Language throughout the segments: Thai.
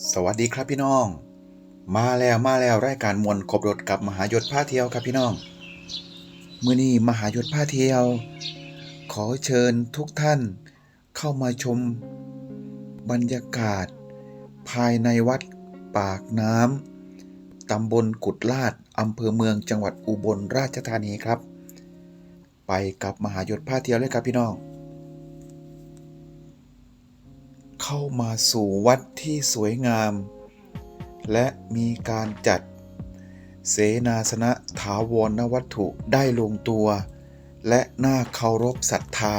สวัสดีครับพี่น้อง มาแล้วมาแล้วรายการมวลครบรถกับมหายศพาเที่ยวครับพี่น้องมื้อนี้มหายศพาเที่ยว ขอเชิญทุกท่านเข้ามาชม บรรยากาศ ภายในวัดปากน้ำตำบลกุดลาดอำเภอเมืองจังหวัดอุบลราชธานีครับ ไปกับมหายศพาเที่ยวเลยครับพี่น้อง เข้ามาสู่วัดที่สวยงาม และมีการจัดเสนาสนะถาวรวัตถุได้ลงตัว และน่าเคารพศรัทธา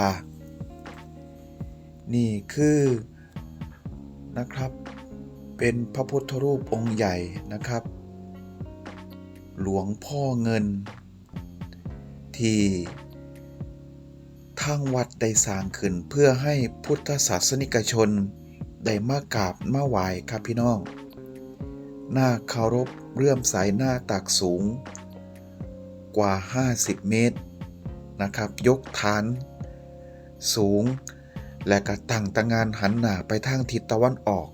นี่คือนะครับ เป็นพระพุทธรูปองค์ใหญ่นะครับ หลวงพ่อเงิน ที่ทางวัดได้สร้างขึ้นเพื่อให้พุทธศาสนิกชน ได้มากราบมาไหวครับพี่น้อง หน้าเคารพเรื่อมใสหน้าตักสูง กว่า 50 เมตรนะครับ ยกฐาน สูง และก็ตั้งตางานหันหน้าไปทางทิศตะวันออก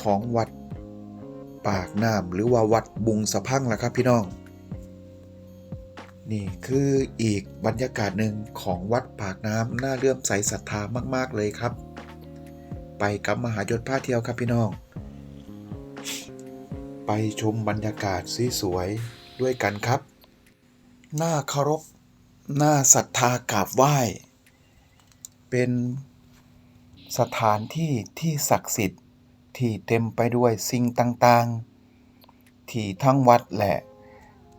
ของวัดปากน้ำหรือว่าวัดบุงสะพังล่ะครับพี่น้อง นี่คืออีกบรรยากาศหนึ่งของวัดปากน้ำน่าเลื่อมใสศรัทธามาก ๆ เลยครับ ไปกับมหายศพาเที่ยวครับพี่น้อง ไปชมบรรยากาศสวยๆด้วยกันครับน่าเคารพน่าศรัทธากราบไหว้ เป็นสถานที่ที่ศักดิ์สิทธิ์ที่เต็มไปด้วยสิ่งต่างๆ ที่ทั้งวัดแหละ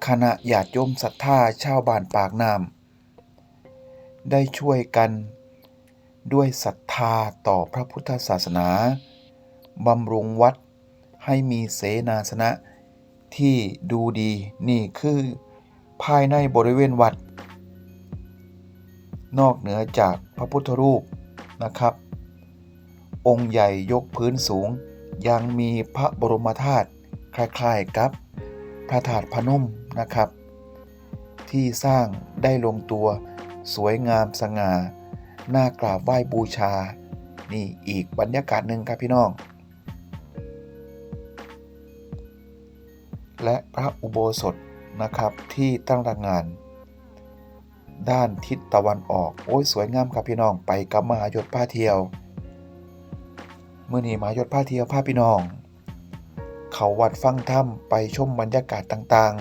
คณะญาติโยมศรัทธาชาวบ้านปากน้ำได้ช่วยกันด้วยศรัทธาต่อพระพุทธศาสนาบำรุงวัดให้มีเสนาสนะที่ดูดีนี่คือภายในบริเวณวัด นอกเหนือจากพระพุทธรูปนะครับ องค์ใหญ่ยกพื้นสูงยังมีพระบรมธาตุคล้ายๆกับ พระธาตุพนมนะครับ ที่สร้างได้ลงตัวสวยงามสง่าน่ากราบไหว้บูชา นี่อีกบรรยากาศหนึ่งครับพี่น้อง และพระอุโบสถนะครับที่ตั้งรางงาน ด้านทิศตะวันออก โอ้ยสวยงามครับพี่น้องไปกับมหายศผ้าเที่ยว เมื่อนี้มหายศผ้าเที่ยวผ้าพี่น้อง เขาวัดฟังถ้ำไปชมบรรยากาศต่าง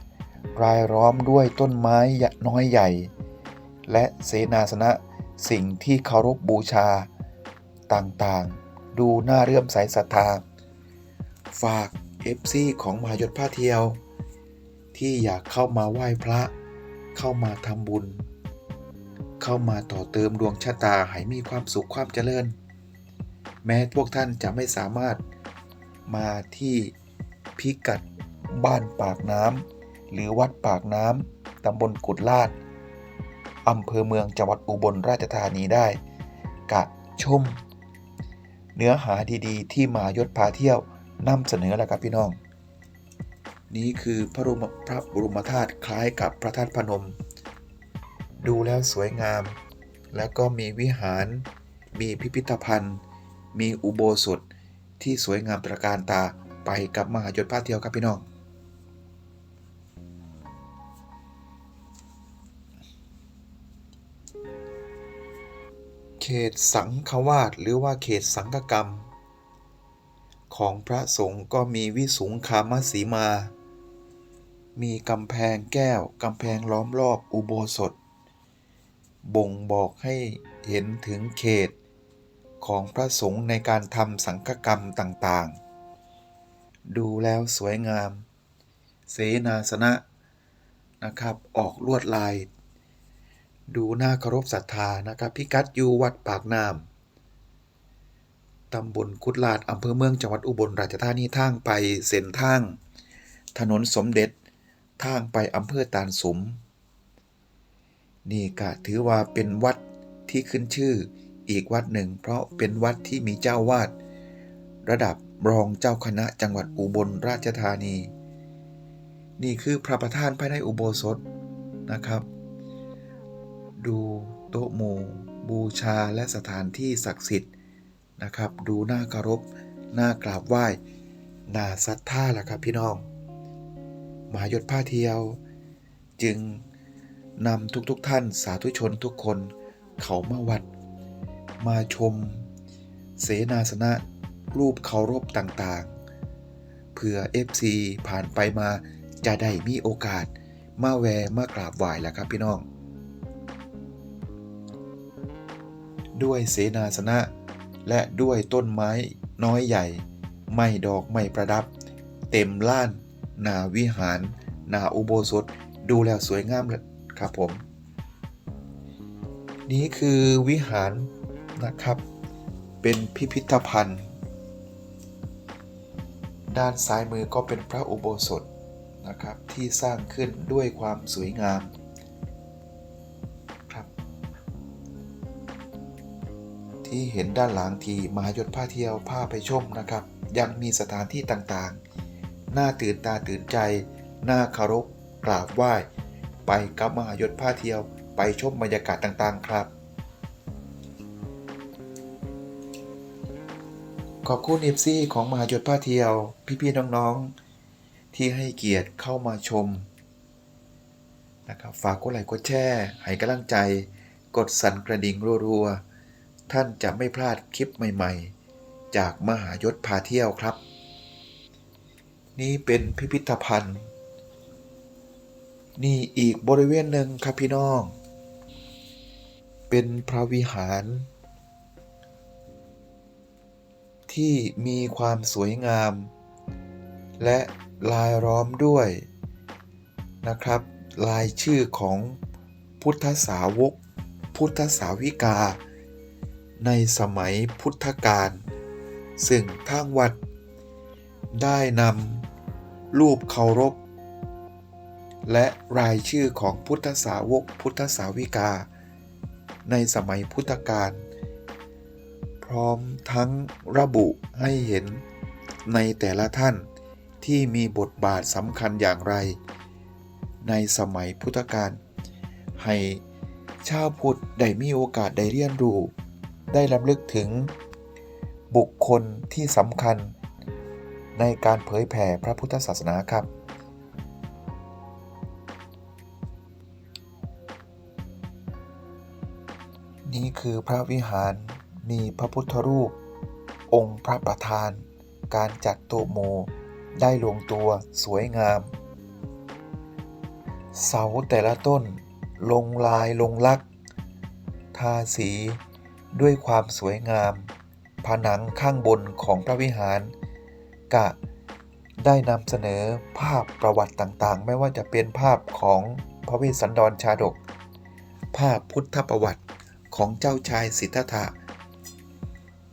ๆ รายล้อมด้วยต้นไม้น้อยใหญ่ และเสนาสนะสิ่งที่เคารพบูชาต่างๆ ดูน่าเรื่อมใสศรัทธา ฝาก FC ของมหายศผ้าเที่ยว ที่อยากเข้ามาไหว้พระ เข้ามาทำบุญ เข้ามาต่อเติมดวงชะตาให้มีความสุขความเจริญ แม้พวกท่านจะไม่สามารถ มาที่พิกัดบ้านปากน้ำหรือวัดปากน้ำตำบลกุดลาดอำเภอเมืองจังหวัดอุบลราชธานีได้ กะชม เนื้อหาดีๆ ที่มายศพาเที่ยวนำเสนอแล้วครับพี่น้อง นี่คือพระบรมพระบรมธาตุคล้ายกับพระธาตุพนม ดูแล้วสวยงาม แล้วก็มีวิหาร มีพิพิธภัณฑ์ มีอุโบสถ ที่สวยงามตระการตาไปกับมหายศพาเที่ยวครับพี่น้อง เขตสังฆวาสหรือว่าเขตสังฆกรรม ของพระสงฆ์ก็มีวิสุงคามสีมา มีกำแพงแก้วกำแพงล้อมรอบอุโบสถ บ่งบอกให้เห็นถึงเขต ของพระสงฆ์ในการทำสังฆกรรมต่างๆ ดูแล้วสวยงาม เสนาสนะนะครับ ออกลวดลาย ดูน่าเคารพศรัทธานะครับพิกัดอยู่วัดปากน้ำตำบลกุดลาดอำเภอเมืองจังหวัดอุบลราชธานีทางไปเส้นทาง ถนนสมเด็จทางไปอำเภอตาลสมนี่ก็ถือว่าเป็นวัดที่ขึ้นชื่อ อีกวัดหนึ่ง เพราะเป็นวัดที่มีเจ้าวาด ระดับรองเจ้าคณะจังหวัดอุบลราชธานี นี่คือพระประธานภายในอุโบสถนะครับ ดูโต๊ะหมู่บูชาและสถานที่ศักดิ์สิทธิ์นะครับ ดูหน้าเคารพหน้ากราบไหว้หน้าศรัทธาแหละครับพี่น้องมหายศผ้าเทียว จึงนำทุกๆทท่านสาธุชนทุกคนเขามาวัด มาชม เสนาสนะรูปเคารพต่างๆเพื่อ FC ผ่านไปมาจะได้มีโอกาส มาแวมากราบไหว้แหละครับพี่น้อง ด้วยเสนาสนะและด้วยต้นไม้น้อยใหญ่ ไม่ดอกไม่ประดับ เต็มล้าน นาวิหาร นาอุโบสถ ดูแล้วสวยงามครับผม นี้คือวิหาร นะครับ เป็นพิพิธภัณฑ์ ด้านซ้ายมือก็เป็นพระอุโบสถนะครับที่สร้างขึ้นด้วยความสวยงามครับ ที่เห็นด้านหลังที่มหายศผ้าเที่ยวผ้าไปชมนะครับ ยังมีสถานที่ต่างๆ น่าตื่นตาตื่นใจ น่าคารพกราบไหว้ ไปกับมหายศผ้าเที่ยวไปชมบรรยากาศต่างๆ ครับ ขอบคุณเอฟซีของมหาจดผ้าเที่ยว พี่ๆน้องๆ ที่ให้เกียรติเข้ามาชมนะครับฝากกดไลค์กดแชร์ให้กำลังใจ กดสั่นกระดิ่งรัวๆท่านจะไม่พลาดคลิปใหม่ๆ จากมหายศพาเที่ยวครับ นี่เป็นพิพิธภัณฑ์ นี่อีกบริเวณหนึ่งครับพี่น้อง เป็นพระวิหาร ที่มีความสวยงาม และลายล้อมด้วยนะครับ ลายชื่อของพุทธสาวก พุทธสาวิกา ในสมัยพุทธกาลซึ่งทางวัด ได้นำรูปเคารพ และรายชื่อของพุทธสาวกพุทธสาวิกา ในสมัยพุทธกาล ร้อมทั้งระบุให้เห็นในแต่ละท่านที่มีบทบาทสำคัญอย่างไร ในสมัยพุทธกาลให้ชาวพุทธได้มีโอกาสได้เรียนรู้ ได้รำลึกถึงบุคคลที่สำคัญ ในการเผยแผ่พระพุทธศาสนาครับ นี่คือพระวิหาร มีพระพุทธรูป องค์พระประธาน การจัดโต๊ะโมได้ลงตัวสวยงาม เสาแต่ละต้นลงลายลงลักษ์ทาสีด้วยความสวยงาม ผนังข้างบนของพระวิหาร กะได้นำเสนอภาพประวัติต่างๆ ไม่ว่าจะเป็นภาพของพระเวสสันดรชาดก ภาพพุทธประวัติของเจ้าชายสิทธัตถะ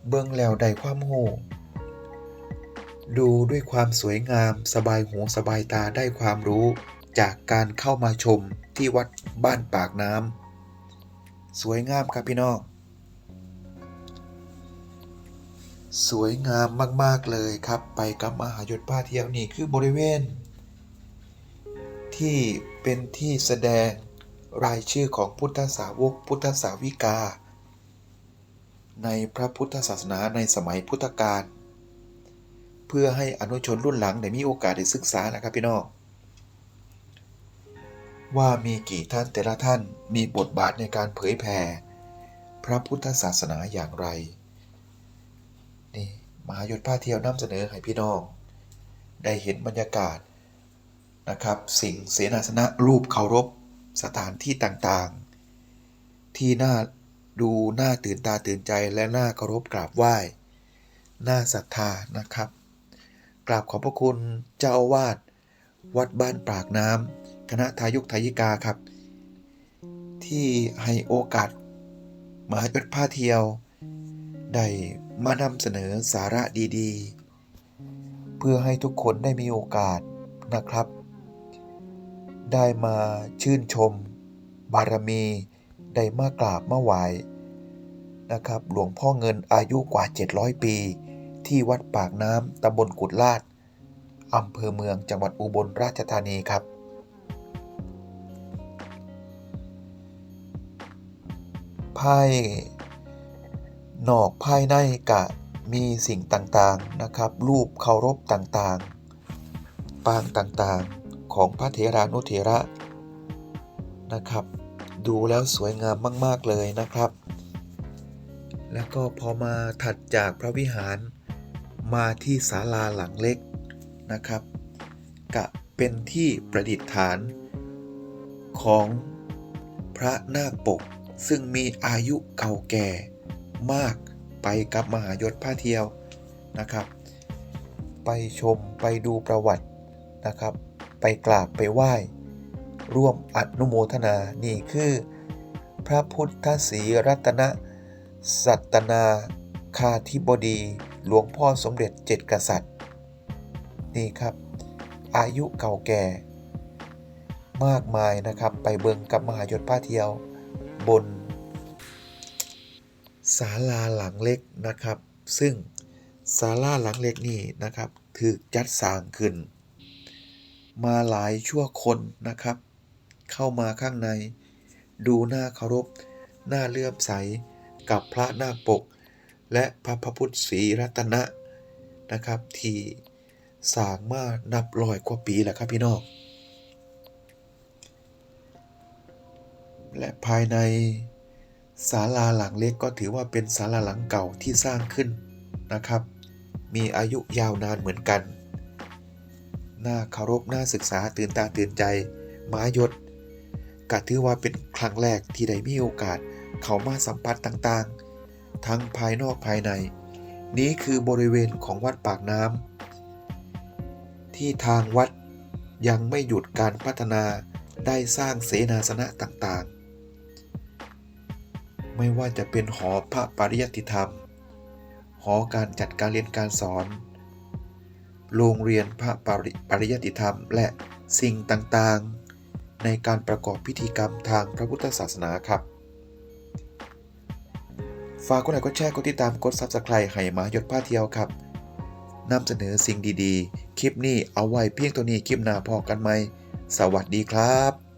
เบื้องแล้วได้ความโหดูด้วยความสวยงามสบายหูสบายตาได้ความรู้จากการเข้ามาชมที่วัดบ้านปากน้ำสวยงามครับพี่น้องสวยงามมากๆเลยครับ ไปกับมหายศผ้าเที่ยวนี่คือบริเวณ ที่เป็นที่แสดงรายชื่อของพุทธสาวกพุทธสาวิกา ในพระพุทธศาสนาในสมัยพุทธกาลเพื่อให้อนุชนรุ่นหลังได้มีโอกาสได้ศึกษานะครับพี่น้องว่ามีกี่ท่านแต่ละท่านมีบทบาทในการเผยแผ่พระพุทธศาสนาอย่างไรนี่มหายศผ้าเที่ยวนำเสนอให้พี่น้อง ได้เห็นบรรยากาศนะครับ สิ่งเสนาสนะรูปเคารพสถานที่ต่างๆ ที่น่า ดูน่าตื่นตาตื่นใจและน่าเคารพกราบไหว้ น่าศรัทธานะครับ กราบขอบพระคุณเจ้าอาวาสวัดบ้านปากน้ำคณะทายุกทายิกาครับ ที่ให้โอกาสมหาวิทยผ้าเที่ยว ได้มานำเสนอสาระดีๆ เพื่อให้ทุกคนได้มีโอกาสนะครับ ได้มาชื่นชม บารมี ได้มากราบมาไหว้นะครับ หลวงพ่อเงินอายุกว่า 700 ปี ที่วัดปากน้ำตำบลกุดลาดอำเภอเมืองจังหวัดอุบลราชธานีครับ ภายนอกภายในกะมีสิ่งต่างๆนะครับ รูปเคารพต่างๆ ปางต่างๆของพระเถรานุเถระนะครับ ดูแล้วสวยงามมาก ๆ เลยนะครับ แล้วก็พอมาถัดจากพระวิหารมาที่ศาลาหลังเล็กนะครับกะเป็นที่ประดิษฐานของพระนาคปก ซึ่งมีอายุเก่าแก่มากไปกับมหายศผ้าเที่ยวนะครับ ไปชมไปดูประวัตินะครับ ไปกราบไปไหว้ ร่วมอนุโมทนานี่คือ พระพุทธศรีรัตนสัตนาคาธิบดี หลวงพ่อสมเด็จเจ็ดกษัตริย์ นี่ครับ อายุเก่าแก่ มากมายนะครับไปเบิงกับมหายศผ้าเที่ยวบนศาลาหลังเล็กนะครับ ซึ่งศาลาหลังเล็กนี่นะครับถูกจัดสร้างขึ้น มาหลายชั่วคนนะครับ เข้ามาข้างใน ดูหน้าเคารพหน้าเลื่อมใสกับพระนาคปก และพระพระพุทธศรีรัตนะนะครับ ที่สางมานับร้อยกว่าปีแหล้วครับพี่น้องและภายในศาลาหลังเล็กก็ถือว่าเป็นศาลาหลังเก่าที่สร้างขึ้นนะครับ มีอายุยาวนานเหมือนกัน น่าเคารพน่าศึกษาตื่นตาตื่นใจ มายศ ก็ถือว่าเป็นครั้งแรกที่ได้มีโอกาสเข้ามาสัมผัสต่างๆ ทั้งภายนอกภายใน นี้คือบริเวณของวัดปากน้ำที่ทางวัดยังไม่หยุดการพัฒนาได้สร้างเสนาสนะต่างๆ ไม่ว่าจะเป็นหอพระปริยัติธรรม หอการจัดการเรียนการสอน โรงเรียนพระปริปริยัติธรรมและสิ่งต่างๆ ในการประกอบพิธีกรรมทางพระพุทธศาสนาครับ ฝากกดไลค์กดแชร์กดติดตามกดซับสไครต์ให้หมายศผ้าเที่ยวครับนำเสนอสิ่งดีๆ คลิปนี้เอาไว้เพียงตัวนี้คลิปหน้าพอกันไหม สวัสดีครับ